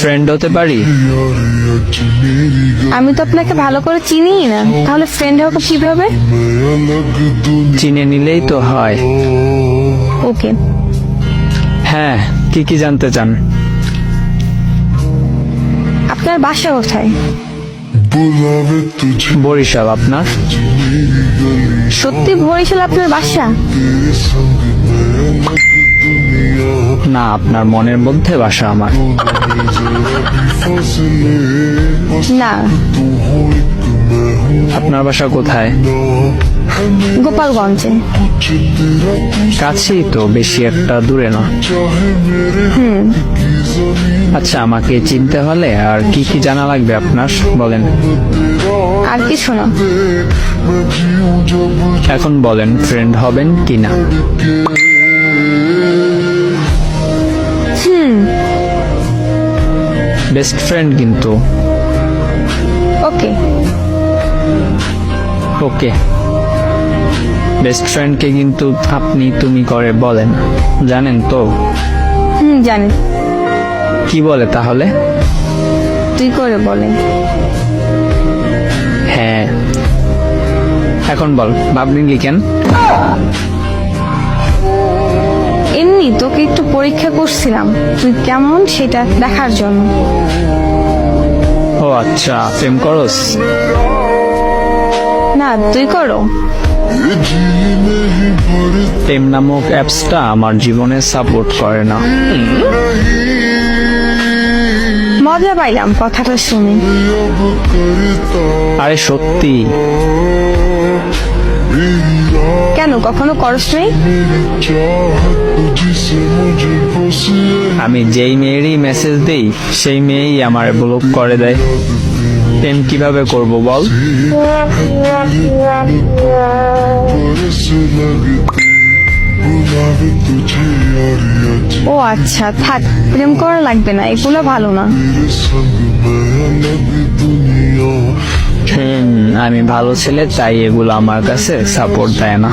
Friend হতে পারি? আমি তো আপনাকে ভালো করে চিনি না। তাহলে ফ্রেন্ড হওয়া কীভাবে? চিনে নিলেই তো হয়। ওকে হ্যাঁ কি কি জানতে চান? আপনার বাসা কোথায়? বরিশাল আপনার। সত্যি বরিশাল আপনার বাসা? না আপনার মনের মধ্যে বাসা আমার। না। আপনার বাসা কোথায়? গোপালগঞ্জে। কাছেই তো বেশি একটা দূরে না। হুম। আচ্ছা আমাকে চিনতে হলে আর কি কি জানা লাগবে আপনার? বলেন। আর কিছু না। এখন বলেন ফ্রেন্ড হবেন কিনা? বেস্ট ফ্রেন্ড কিন্তু। ওকে ওকে বেস্ট ফ্রেন্ডকে কিন্তু আপনি তুমি করে বলেন। জানেন তো? হুম জানি। কি বলে তাহলে? তুই করে বলে হ্যাঁ। এখন বল ভাবনি লিখেন পরীক্ষা করছিলাম। তুই কেমন? সেটা দেখার জন্য। ও আচ্ছা। প্রেম করস? না তুই করো। প্রেম নামক অ্যাপসটা আমার জীবনে সাপোর্ট করে না। মজা পাইলাম কথাটা শুনে। আরে সত্যি। কেন কখনো করস নেই? আমি যেই মেয়েরই মেসেজ দেই সেই মেয়েই আমার ব্লক করে দেয়। প্রেম কীভাবে করব বল? ও আচ্ছা থাক প্রেম করা লাগবে না এগুলো ভালো না। আমি ভালো ছেলে তাই এগুলো আমার কাছে সাপোর্ট দেয় না।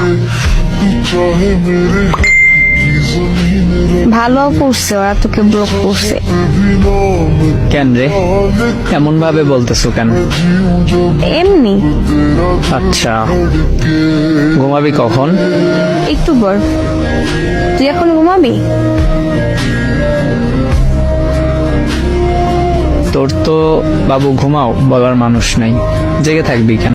ভালো করছে ওরা তোকে ব্লক করছে। কেন রে? এমন ভাবে বলতেছো কেন? এমনি। আচ্ছা। ঘুমাবি কখন? একটু পর। তুই এখন ঘুমাবি? তোর তো বাবু ঘুমাও বলার মানুষ নাই। জেগে থাকবি কেন?